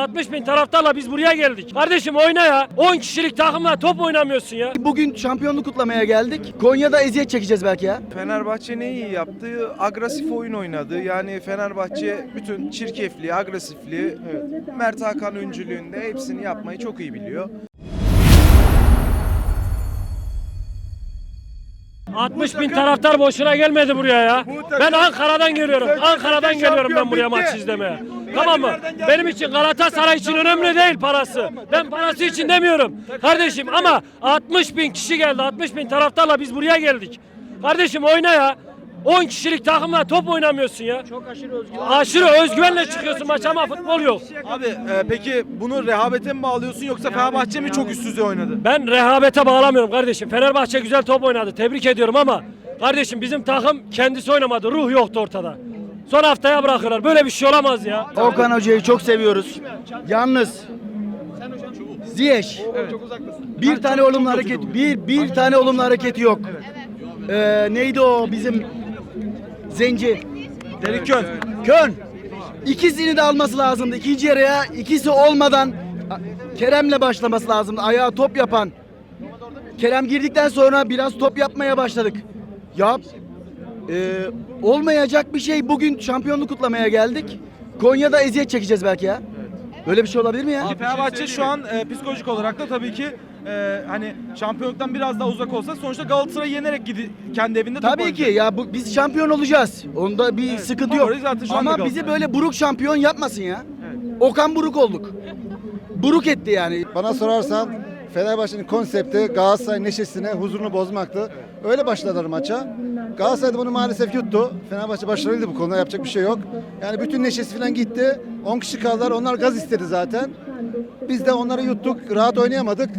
60 bin taraftarla biz buraya geldik. Kardeşim oyna ya. 10 kişilik takımla top oynamıyorsun ya. Bugün şampiyonluk kutlamaya geldik. Konya'da eziyet çekeceğiz belki ya. Fenerbahçe ne iyi yaptı? Agresif oyun oynadı. Yani Fenerbahçe bütün çirkefliği, agresifliği Mert Hakan öncülüğünde hepsini yapmayı çok iyi biliyor. 60 bin taraftar boşuna gelmedi buraya ya. Ben Ankara'dan geliyorum. Ankara'dan geliyorum ben buraya maç izlemeye. Tamam mı? Benim için Galatasaray için önemli değil parası. Ben parası için demiyorum. Kardeşim ama 60 bin kişi geldi. 60 bin taraftarla biz buraya geldik. Kardeşim oyna ya. 10 kişilik takımla top oynamıyorsun ya. Çok aşırı özgüven. Aşırı özgüvenle çıkıyorsun maça ama futbol yok. Abi e, peki bunu rehavete mi bağlıyorsun yoksa Fenerbahçe mi çok üst düzey oynadı? Ben rehavete bağlamıyorum kardeşim. Fenerbahçe güzel top oynadı. Tebrik ediyorum ama kardeşim bizim takım kendisi oynamadı. Ruh yoktu ortada. Son haftaya bırakırlar. Böyle bir şey olamaz ya. Okan Hoca'yı çok seviyoruz. Yalnız Ziyech. Bir tane olumlu hareket, bir bir tane olumlu hareketi yok. Ee, neydi o bizim zenci? Derik Kön. Kön. İkisini de alması lazımdı. İkinci yarıya ikisi olmadan Kerem'le başlaması lazımdı. Ayağa top yapan. Kerem girdikten sonra biraz top yapmaya başladık. Ya e, olmayacak bir şey. Bugün şampiyonluk kutlamaya geldik. Konya'da eziyet çekeceğiz belki ya. Böyle bir şey olabilir mi ya? Ki Fenerbahçe şu an e, psikolojik olarak da tabii ki e, hani şampiyonluktan biraz daha uzak olsa sonuçta Galatasaray'ı yenerek gidi, kendi evinde top Tabii ki oynayacak. ya bu, biz şampiyon olacağız. Onda bir sıkıntı yok. favori zaten şu anda Ama Galatasaray. bizi böyle buruk şampiyon yapmasın ya. Okan buruk olduk. Buruk etti yani. Bana sorarsan Fenerbahçe'nin konsepti Galatasaray neşesini, huzurunu bozmaktı. Öyle başladılar maça. Galatasaray da bunu maalesef yuttu. Fenerbahçe başarılıydı bu konuda yapacak bir şey yok. Yani bütün neşesi falan gitti. 10 kişi kaldılar. Onlar gaz istedi zaten. Biz de onları yuttuk. Rahat oynayamadık.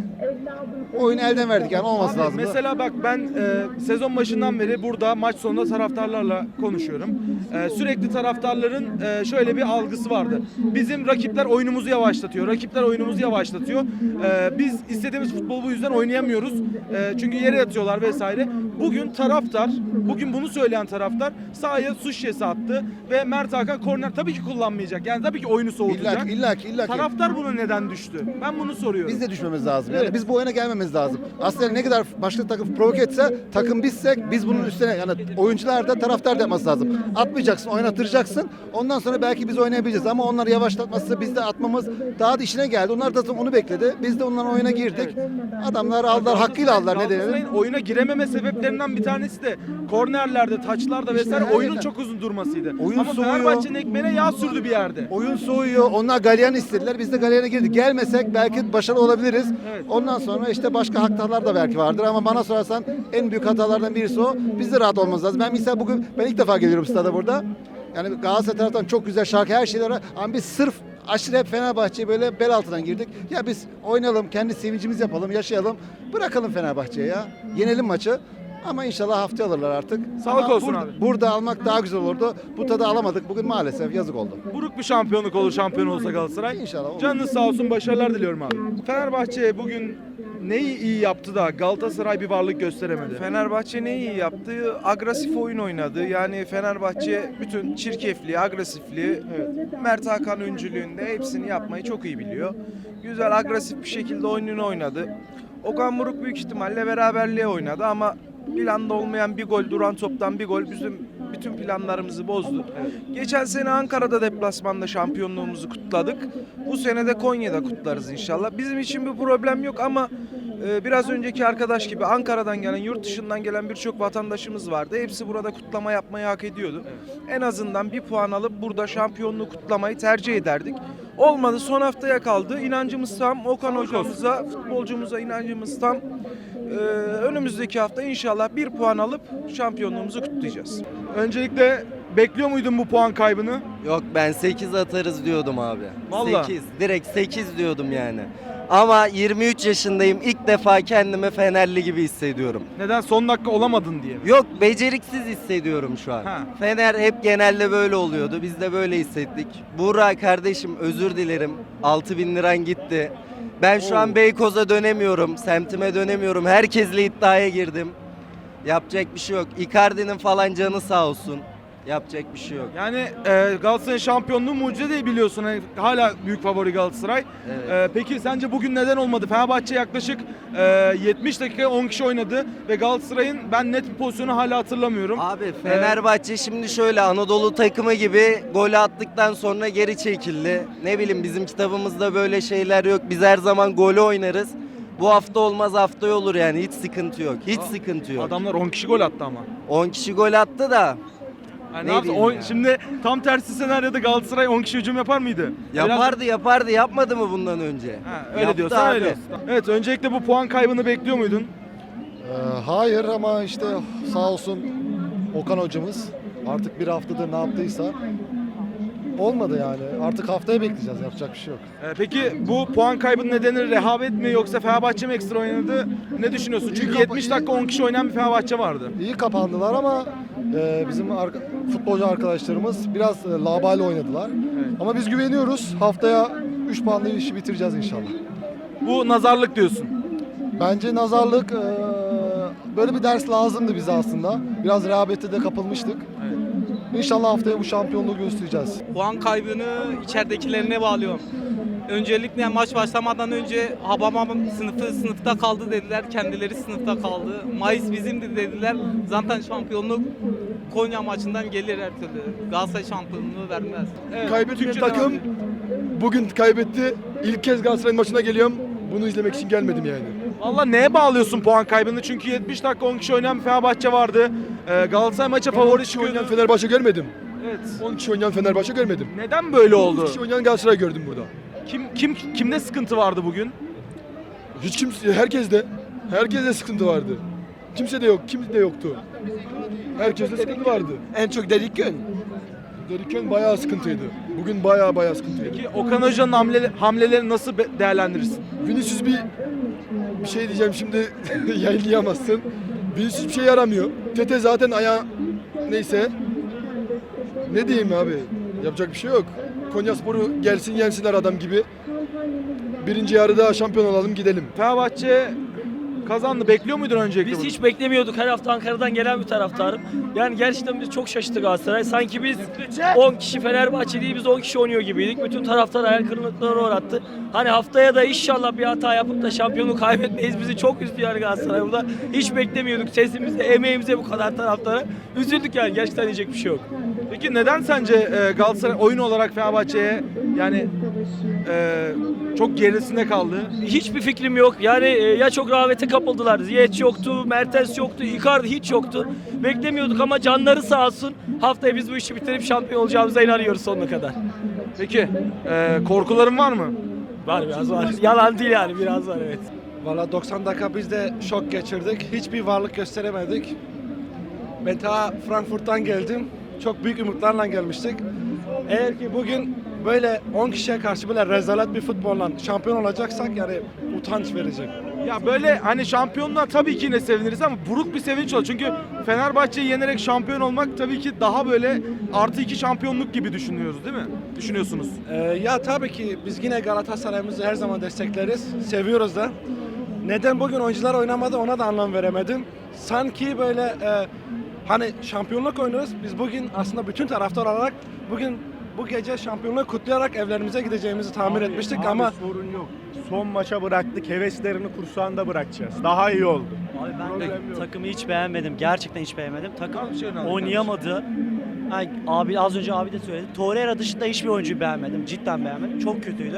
Oyunu elden verdik yani olması lazım. Mesela bak ben e, sezon başından beri burada maç sonunda taraftarlarla konuşuyorum. E, sürekli taraftarların e, şöyle bir algısı vardı. Bizim rakipler oyunumuzu yavaşlatıyor. Rakipler oyunumuzu yavaşlatıyor. E, biz istediğimiz futbolu bu yüzden oynayamıyoruz. E, çünkü yere yatıyorlar vesaire. Bugün taraftar, bugün bunu söyleyen taraftar sahaya su şişesi attı ve Mert Hakan korner tabii ki kullanmayacak. Yani tabii ki oyunu soğutacak. İlla ki, illa ki, illa ki. Taraftar buna neden düştü? Ben bunu soruyorum. Biz de düşmemiz lazım. Yani biz bu oyuna gelmemiz lazım. Aslında ne kadar başka takım provoke etse takım bizsek biz bunun üstüne yani oyuncular da taraftar da yapması lazım. Atmayacaksın, oynattıracaksın. Ondan sonra belki biz oynayabileceğiz ama onları yavaşlatması biz de atmamız daha da işine geldi. Onlar da onu bekledi. Biz de onların oyuna girdik. Adamlar aldılar, hakkıyla aldılar ne diyelim. Oyuna girememe sebeplerinden bir tanesi de kornerlerde, taçlarda vesaire aynen. oyunun çok uzun durmasıydı. Oyun Ama soğuyor. Fenerbahçe'nin ekmeğine yağ sürdü bir yerde. Oyun soğuyor. Onlar Galyan istediler. Biz de Galyan'a girdik. Gelmesek belki başarılı olabiliriz. Evet. Ondan sonra işte başka hatalar da belki vardır ama bana sorarsan en büyük hatalardan birisi o. Biz de rahat olmamız lazım. Ben mesela bugün ben ilk defa geliyorum stada burada. Yani Galatasaray taraftan çok güzel şarkı her şeyler var. Ama biz sırf aşırı hep Fenerbahçe'ye böyle bel altından girdik. Ya biz oynayalım, kendi sevincimizi yapalım, yaşayalım. Bırakalım Fenerbahçe'ye ya. Yenelim maçı. Ama inşallah haftaya alırlar artık. Sağlık Ama olsun burada, abi. Burada almak daha güzel olurdu. Bu tadı alamadık. Bugün maalesef yazık oldu. Buruk bir şampiyonluk olur şampiyon olsa Galatasaray. İnşallah olur. Canınız sağ olsun, başarılar diliyorum abi. Fenerbahçe bugün neyi iyi yaptı da Galatasaray bir varlık gösteremedi? Fenerbahçe ne iyi yaptı? Agresif oyun oynadı. Yani Fenerbahçe bütün çirkefliği, agresifliği Mert Hakan öncülüğünde hepsini yapmayı çok iyi biliyor. Güzel agresif bir şekilde oyununu oynadı. Okan Buruk büyük ihtimalle beraberliğe oynadı ama planda olmayan bir gol, duran toptan bir gol bizim bütün planlarımızı bozdu. Geçen sene Ankara'da deplasmanda şampiyonluğumuzu kutladık. Bu sene de Konya'da kutlarız inşallah. Bizim için bir problem yok ama e, biraz önceki arkadaş gibi Ankara'dan gelen, yurt dışından gelen birçok vatandaşımız vardı. Hepsi burada kutlama yapmayı hak ediyordu. En azından bir puan alıp burada şampiyonluğu kutlamayı tercih ederdik. Olmadı son haftaya kaldı. İnancımız tam. Okan hocamıza, futbolcumuza inancımız tam. Ee, önümüzdeki hafta inşallah bir puan alıp şampiyonluğumuzu kutlayacağız. Öncelikle bekliyor muydun bu puan kaybını? Yok ben 8 atarız diyordum abi. Vallahi. 8 direkt 8 diyordum yani. Ama 23 yaşındayım ilk defa kendimi Fenerli gibi hissediyorum. Neden son dakika olamadın diye. mi? Yok beceriksiz hissediyorum şu an. Ha. Fener hep genelde böyle oluyordu. Biz de böyle hissettik. Buğra kardeşim özür dilerim. 6000 liran gitti. Ben şu an Beykoz'a dönemiyorum. Semtime dönemiyorum. Herkesle iddiaya girdim. Yapacak bir şey yok. Icardi'nin falan canı sağ olsun. Yapacak bir şey yok. Yani e, Galatasaray şampiyonluğu mucize değil biliyorsun. Hani hala büyük favori Galatasaray. Evet. E, peki sence bugün neden olmadı? Fenerbahçe yaklaşık e, 70 dakika 10 kişi oynadı ve Galatasaray'ın ben net bir pozisyonu hala hatırlamıyorum. Abi Fenerbahçe şimdi şöyle Anadolu takımı gibi gol attıktan sonra geri çekildi. Ne bileyim bizim kitabımızda böyle şeyler yok. Biz her zaman golü oynarız. Bu hafta olmaz haftaya olur yani hiç sıkıntı yok. Hiç sıkıntı yok. Adamlar 10 kişi gol attı ama. 10 kişi gol attı da Yani Ne yapsın? On- ya? Şimdi tam tersi senaryoda Galatasaray 10 kişi hücum yapar mıydı? Biraz- yapardı yapardı yapmadı mı bundan önce? Ha, öyle Yaptı diyorsan abi. öyle olsun. Evet öncelikle bu puan kaybını bekliyor muydun? Ee, hayır ama işte sağ olsun Okan hocamız artık bir haftadır ne yaptıysa olmadı yani. Artık haftaya bekleyeceğiz. Yapacak bir şey yok. Ee, peki bu puan kaybının nedeni rehavet mi yoksa Fenerbahçe mi ekstra oynadı? Ne düşünüyorsun? Çünkü İyi kapa- 70 dakika 10 kişi oynayan bir Fenerbahçe vardı. İyi kapandılar ama e, bizim arka- futbolcu arkadaşlarımız biraz e, labali oynadılar. Ama biz güveniyoruz. Haftaya 3 puanla işi bitireceğiz inşallah. Bu nazarlık diyorsun. Bence nazarlık e, böyle bir ders lazımdı bize aslında. Biraz rehavete de kapılmıştık. İnşallah haftaya bu şampiyonluğu göstereceğiz. puan kaybını içeridekilerine bağlıyorum. Öncelikle maç başlamadan önce Habamam sınıfı sınıfta kaldı dediler. Kendileri sınıfta kaldı. Mayıs bizimdi dediler. Zaten şampiyonluk Konya maçından gelir her türlü. Galatasaray şampiyonluğu vermez. Kaybetmeyen Türkçe takım bugün kaybetti. İlk kez Galatasaray maçına geliyorum. Bunu izlemek için gelmedim yani. Valla neye bağlıyorsun puan kaybını? Çünkü 70 dakika 10 kişi oynayan bir Fenerbahçe vardı. Ee, Galatasaray maça favori 10 kişi oynayan çıkıyordu. Fenerbahçe görmedim. Evet. 10 kişi oynayan Fenerbahçe görmedim. Neden böyle 10 oldu? kişi oynayan Galatasaray gördüm burada. Kim kim kimde sıkıntı vardı bugün? Hiç kimse, herkes de, herkes de sıkıntı vardı. Kimse de yok, kimse de yoktu. Herkeste sıkıntı vardı. En çok dedik gün. Derikön bayağı sıkıntıydı. Bugün bayağı bayağı sıkıntıydı. Ki Okan Hoca'nın hamle, hamleleri nasıl be- değerlendirirsin? Vinicius bir bir şey diyeceğim şimdi yayınlayamazsın. Vinicius bir şey yaramıyor. Tete zaten ayağı neyse. Ne diyeyim abi? Yapacak bir şey yok. Konyaspor'u gelsin yensinler adam gibi. Birinci yarıda şampiyon olalım gidelim. Fenerbahçe kazandı. Bekliyor muydun öncelikle Biz bunu? hiç beklemiyorduk. Her hafta Ankara'dan gelen bir taraftarım. Yani gerçekten biz çok şaşırttık Galatasaray. Sanki biz 10 kişi Fenerbahçe değil biz 10 kişi oynuyor gibiydik. Bütün taraftar hayal kırıklıklarına uğrattı. Hani haftaya da inşallah bir hata yapıp da şampiyonluğu kaybetmeyiz. Bizi çok üzdü yani Galatasaray burada. Hiç beklemiyorduk. Sesimize, emeğimize bu kadar taraftara. Üzüldük yani. Gerçekten diyecek bir şey yok. Peki neden sence e, Galatasaray oyun olarak Fenerbahçe'ye yani e, çok gerisinde kaldı? Hiçbir fikrim yok. Yani e, ya çok rağbete kapıldılar. Ziyech yoktu, Mertens yoktu, Icardi hiç yoktu. Beklemiyorduk ama canları sağ olsun. Haftaya biz bu işi bitirip şampiyon olacağımıza inanıyoruz sonuna kadar. Peki e, korkuların var mı? Var biraz var. Yalan değil yani biraz var evet. Valla 90 dakika biz de şok geçirdik. Hiçbir varlık gösteremedik. Ben ta Frankfurt'tan geldim. Çok büyük umutlarla gelmiştik. Eğer ki bugün böyle 10 kişiye karşı böyle rezalet bir futbolla şampiyon olacaksak yani utanç verecek. Ya böyle hani şampiyonluğa tabii ki yine seviniriz ama buruk bir sevinç olur. Çünkü Fenerbahçe'yi yenerek şampiyon olmak tabii ki daha böyle artı iki şampiyonluk gibi düşünüyoruz değil mi? Düşünüyorsunuz. Ee, ya tabii ki biz yine Galatasaray'ımızı her zaman destekleriz. Seviyoruz da. Neden bugün oyuncular oynamadı ona da anlam veremedim. Sanki böyle e, hani şampiyonluk oynuyoruz. Biz bugün aslında bütün taraftar olarak bugün bu gece şampiyonluğu kutlayarak evlerimize gideceğimizi tahmin etmiştik ama sorun yok. Son maça bıraktık. Heveslerini kursağında bırakacağız. Daha iyi oldu. Abi ben de Problem yok. takımı hiç beğenmedim. Gerçekten hiç beğenmedim. Takım anladım oynayamadı. Yani abi az önce abi de söyledi. Torreira dışında hiçbir oyuncuyu beğenmedim. Cidden beğenmedim. Çok kötüydü.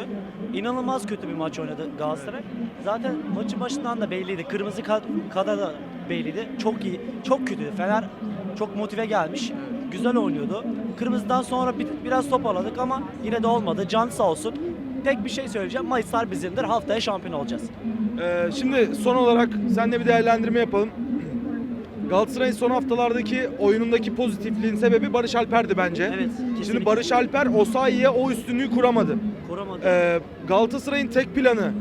İnanılmaz kötü bir maç oynadı Galatasaray. Zaten maçın başından da belliydi. Kırmızı ka- kada da belliydi. Çok iyi, çok kötüydü. Fener çok motive gelmiş. Güzel oynuyordu. Kırmızıdan sonra bir, biraz toparladık ama yine de olmadı. Can sağ olsun. Tek bir şey söyleyeceğim. Mayıslar bizimdir. Haftaya şampiyon olacağız. Ee, şimdi son olarak seninle bir değerlendirme yapalım. Galatasaray'ın son haftalardaki oyunundaki pozitifliğin sebebi Barış Alper'di bence. Evet. Şimdi kesinlikle. Barış Alper Osayi'ye o üstünlüğü kuramadı. Koramadı. Ee, Galatasaray'ın tek planı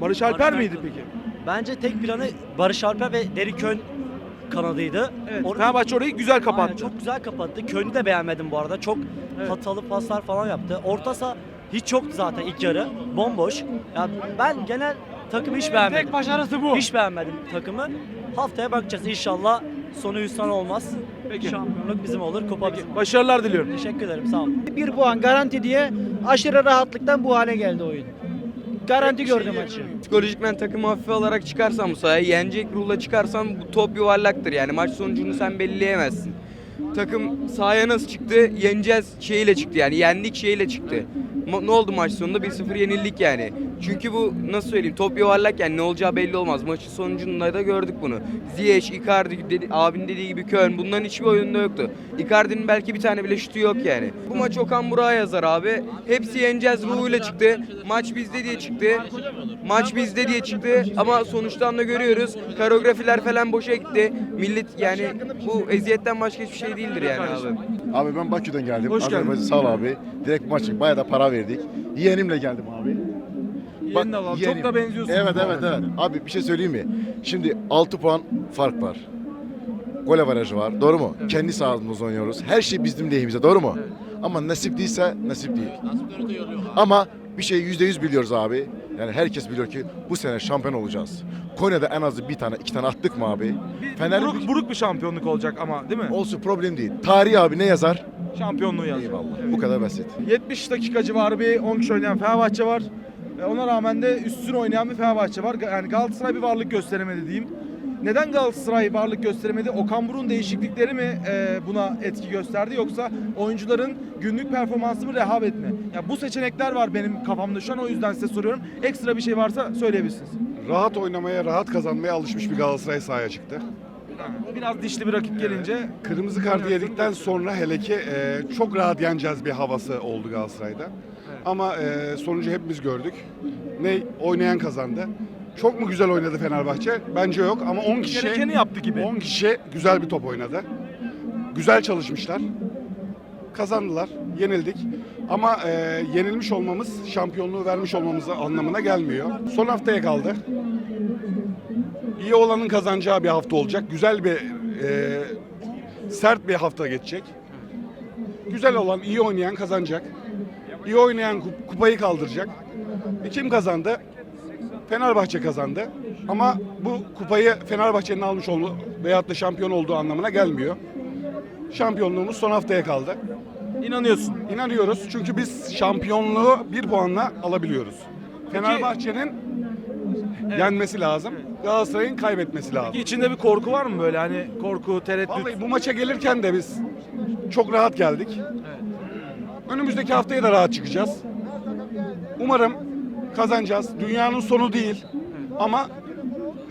Barış Alper Alper miydi mi? peki? Bence tek planı Barış Alper ve Deri Kön kanadıydı. Evet. Orada- Fenerbahçe orayı güzel kapattı. Aynen, çok güzel kapattı. Kön'ü de beğenmedim bu arada. Çok Evet. hatalı paslar falan yaptı. Orta saha hiç yoktu zaten ilk yarı. Bomboş. Ya ben genel takımı hiç beğenmedim. Tek başarısı bu. Hiç beğenmedim takımı. Haftaya bakacağız inşallah sonu hüsran olmaz. Peki. Şampiyonluk bizim olur, kupa bizim olur. Başarılar diliyorum. Teşekkür ederim, sağ olun. Bir puan garanti diye aşırı rahatlıktan bu hale geldi oyun. Garanti gördüm maçı. Psikolojikmen takımı hafife alarak çıkarsan bu sahaya, yenecek ruhla çıkarsan bu top yuvarlaktır. Yani maç sonucunu sen belleyemezsin. Takım sahaya nasıl çıktı? Yeneceğiz şeyiyle çıktı yani. Yendik şeyiyle çıktı. Ma- ne oldu maç sonunda? 1-0 yenildik yani. Çünkü bu nasıl söyleyeyim top yuvarlak yani ne olacağı belli olmaz. Maçın sonucunda da gördük bunu. Ziyech, Icardi, dedi, abin dediği gibi Köln bunların hiçbir oyunda yoktu. Icardi'nin belki bir tane bile şutu yok yani. Bu maç Okan Burak'a yazar abi. Hepsi yeneceğiz ruhuyla çıktı. Maç bizde diye çıktı. Maç bizde diye çıktı ama sonuçtan da görüyoruz. Koreografiler falan boşa gitti. Millet yani bu eziyetten başka hiçbir şey değildir yani abi. Abi ben Bakü'den geldim. Hoş geldin. Sağ ol abi. Direkt maçı bayağı da para verdik. Yeğenimle geldim abi. Bak, Yeğenin yeğenim. Çok da benziyorsun. Evet evet evet. Abi bir şey söyleyeyim mi? Şimdi 6 puan fark var. Gol avarajı var. Doğru mu? Kendi sahamızda oynuyoruz. Her şey bizim lehimize. Doğru mu? Ama nasip değilse nasip değil. Ama bir şey yüzde yüz biliyoruz abi. Yani herkes biliyor ki bu sene şampiyon olacağız. Konya'da en az bir tane iki tane attık mı abi? Fener Buruk, buruk bir şampiyonluk olacak ama değil mi? olsun problem değil. Tarih abi ne yazar? Şampiyonluğu yazıyor. Eyvallah. Bu kadar basit. 70 dakika civarı bir 10 kişi oynayan Fenerbahçe var. E, Ona rağmen de üstün oynayan bir Fenerbahçe var. Yani Galatasaray bir varlık gösteremedi diyeyim. Neden Galatasaray varlık gösteremedi? Okan Buruk'un değişiklikleri mi e, buna etki gösterdi yoksa oyuncuların günlük performansı mı rehavet mi? Ya bu seçenekler var benim kafamda şu an o yüzden size soruyorum. Ekstra bir şey varsa söyleyebilirsiniz. Rahat oynamaya, rahat kazanmaya alışmış bir Galatasaray sahaya çıktı. Biraz dişli bir rakip gelince Kırmızı kartı yedikten sonra hele ki e, çok rahat yeneceğiz bir havası oldu Galatasaray'da. Ama e, sonucu hepimiz gördük. Ne oynayan kazandı. Çok mu güzel oynadı Fenerbahçe? Bence yok ama 10 kişi gerekeni yaptı gibi. 10 kişi güzel bir top oynadı. Güzel çalışmışlar. Kazandılar, yenildik. Ama e, yenilmiş olmamız şampiyonluğu vermiş olmamız anlamına gelmiyor. Son haftaya kaldı. İyi olanın kazanacağı bir hafta olacak. Güzel bir e, sert bir hafta geçecek. Güzel olan, iyi oynayan kazanacak. İyi oynayan kup- kupayı kaldıracak. E, kim kazandı? Fenerbahçe kazandı. Ama bu kupayı Fenerbahçe'nin almış olduğu veyahut da şampiyon olduğu anlamına gelmiyor. Şampiyonluğumuz son haftaya kaldı. inanıyorsun. İnanıyoruz çünkü biz şampiyonluğu bir puanla alabiliyoruz. Fenerbahçe'nin yenmesi lazım. Galatasaray'ın kaybetmesi lazım. Peki içinde bir korku var mı böyle hani korku, tereddüt? Vallahi bu maça gelirken de biz çok rahat geldik. Önümüzdeki haftaya da rahat çıkacağız. Umarım kazanacağız. Dünyanın sonu değil. Ama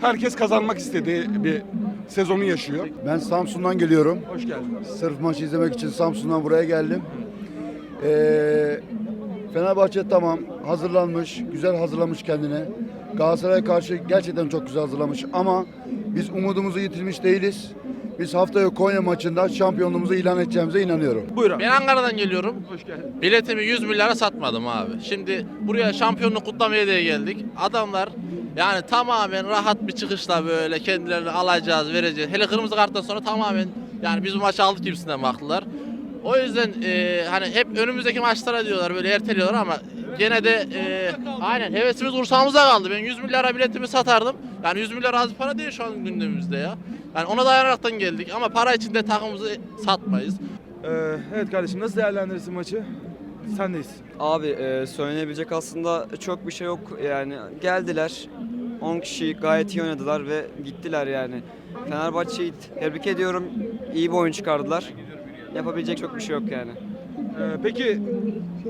herkes kazanmak istediği bir sezonu yaşıyor. Ben Samsun'dan geliyorum. Hoş geldin. Sırf maçı izlemek için Samsun'dan buraya geldim. Ee, Fenerbahçe tamam hazırlanmış, güzel hazırlamış kendini. Galatasaray'a karşı gerçekten çok güzel hazırlamış ama biz umudumuzu yitirmiş değiliz. Biz haftaya Konya maçında şampiyonluğumuzu ilan edeceğimize inanıyorum. Buyur abi. Ben Ankara'dan geliyorum. Hoş geldin. Biletimi 100 milyara satmadım abi. Şimdi buraya şampiyonluk kutlamaya diye geldik. Adamlar yani tamamen rahat bir çıkışla böyle kendilerini alacağız, vereceğiz. Hele kırmızı karttan sonra tamamen yani biz bu maçı aldık gibisinden baktılar. O yüzden e, hani hep önümüzdeki maçlara diyorlar böyle erteliyorlar ama gene de e, aynen hevesimiz kursağımıza kaldı. Ben 100 milyara biletimi satardım. Yani 100 milyar az para değil şu an gündemimizde ya. Yani ona dayanaraktan geldik ama para için de takımımızı satmayız. Ee, evet kardeşim nasıl değerlendirirsin maçı? Sendeyiz. Abi e, söylenebilecek aslında çok bir şey yok yani geldiler 10 kişi gayet iyi oynadılar ve gittiler yani. Fenerbahçe'yi tebrik ediyorum iyi bir oyun çıkardılar. Yapabilecek çok bir şey yok yani. Ee, peki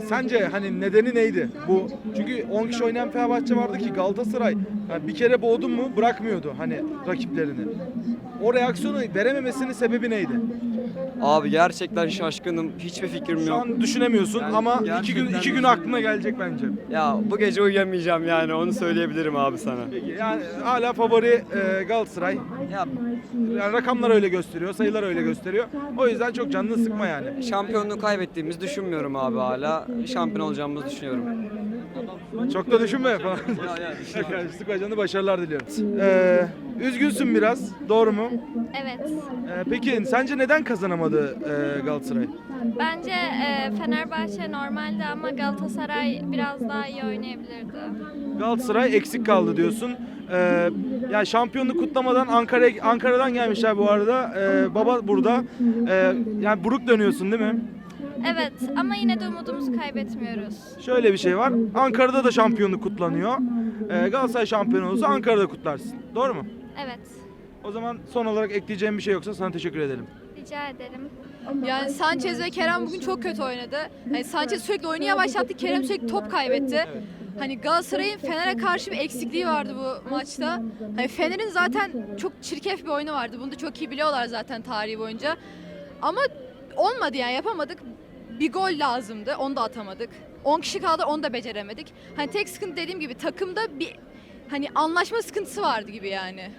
sence hani nedeni neydi bu? Çünkü 10 kişi oynayan Fenerbahçe vardı ki Galatasaray yani bir kere boğdun mu bırakmıyordu hani rakiplerini. O reaksiyonu verememesinin sebebi neydi? Abi gerçekten şaşkınım hiçbir fikrim Şu yok. an düşünemiyorsun Yani ama iki gün gerçekten iki gün aklına gelecek bence. Ya bu gece uyuyamayacağım yani onu söyleyebilirim abi sana. Peki yani hala favori e, Galatasaray. Ya Yani rakamlar öyle gösteriyor, sayılar öyle gösteriyor. O yüzden çok canını sıkma yani. şampiyonluğu kaybettiğimizi düşünmüyorum abi hala. Şampiyon olacağımızı düşünüyorum. Çok da düşünme falan. Yani Sıkmacan'da başarılar diliyorum. Ee, üzgünsün biraz. Doğru mu? Evet. Ee, peki sence neden kazanamadı e, Galatasaray? Bence e, Fenerbahçe normalde ama Galatasaray biraz daha iyi oynayabilirdi. Galatasaray eksik kaldı diyorsun. Ee, yani şampiyonluk kutlamadan Ankara Ankara'dan gelmişler bu arada. Ee, baba burada. Ee, yani buruk dönüyorsun değil mi? Evet ama yine de umudumuzu kaybetmiyoruz. Şöyle bir şey var. Ankara'da da şampiyonluk kutlanıyor. Ee, Galatasaray şampiyon olursa Ankara'da kutlarsın. Doğru mu? Evet. O zaman son olarak ekleyeceğim bir şey yoksa sana teşekkür edelim. Rica ederim. Yani Sanchez ve Kerem bugün çok kötü oynadı. Hani Sanchez sürekli oyunu yavaşlattı, Kerem sürekli top kaybetti. Hani Galatasaray'ın Fener'e karşı bir eksikliği vardı bu maçta. Hani Fener'in zaten çok çirkef bir oyunu vardı. Bunu da çok iyi biliyorlar zaten tarihi boyunca. Ama olmadı yani yapamadık. Bir gol lazımdı. Onu da atamadık. 10 kişi kaldı onu da beceremedik. Hani tek sıkıntı dediğim gibi takımda bir hani anlaşma sıkıntısı vardı gibi yani.